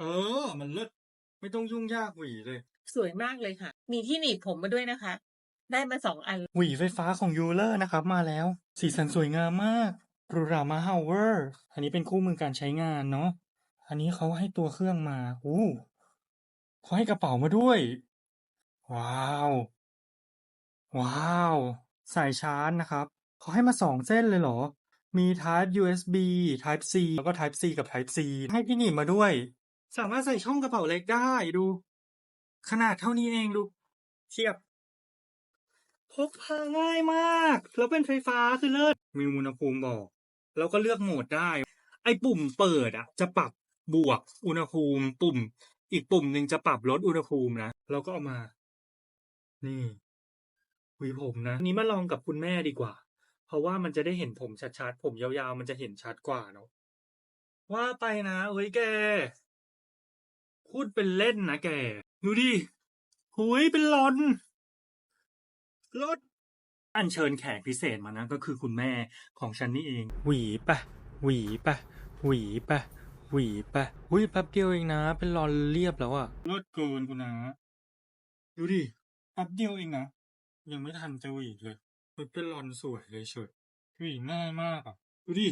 เออ มันเลิศไม่ต้องยุ่งยากหวีเลย สวยมากเลยค่ะ มีที่หนีบผมมาด้วยนะคะ ได้มาสองอัน หวีไฟฟ้าของยูเลอร์นะครับ มาแล้ว สีสันสวยงามมากหรูหรามาฮาวเวอร์อันนี้เป็นคู่มือการใช้งานเนาะอันนี้เขาให้ตัวเครื่องมาอู้เขาให้กระเป๋ามาด้วย ว้าว ว้าวสายชาร์จนะครับเขาให้มาสองเส้นเลยเหรอ มี Type USB Type C แล้วก็ Type C กับ Type C ให้พี่หนีบมาด้วย สามารถใส่ช่องกระเป๋าเล็กได้ดู ขนาดเท่านี้เองดูเทียบ พกพาง่ายมาก แล้วเป็นไฟฟ้าคือเลิศมีอุณหภูมิบอก แล้วก็เลือกโหมดได้ ไอ้ปุ่มเปิดอะ จะปรับบวกอุณหภูมิ ปุ่ม อีกปุ่มหนึ่งจะปรับลดอุณหภูมินะเราก็เอามา นี่หวีผมนะนี้มาลองกับคุณแม่ดีกว่า เพราะว่ามันจะได้เห็นผมชัดๆผมยาวๆ มันจะเห็นชัดกว่าเนาะว่าไปนะเฮ้ยแก พูดเป็นเล่นนะแก ดูดิหุยเป็นหลอนรถอัญเชิญแขกพิเศษมานะก็คือคุณแม่ของฉันนี่เอง หวีปะ หวีปะ หวีปะ หวีปะอุ้ยแป๊บเดียวเองนะ เป็นรอนเรียบแล้วอะรถเกินคุณนะ ดูดิแป๊บเดียวเองนะ ยังไม่ทันจะหวีเลยมันเป็นรอนสวยเลยเฉยหวีง่ายมากอะดูดิ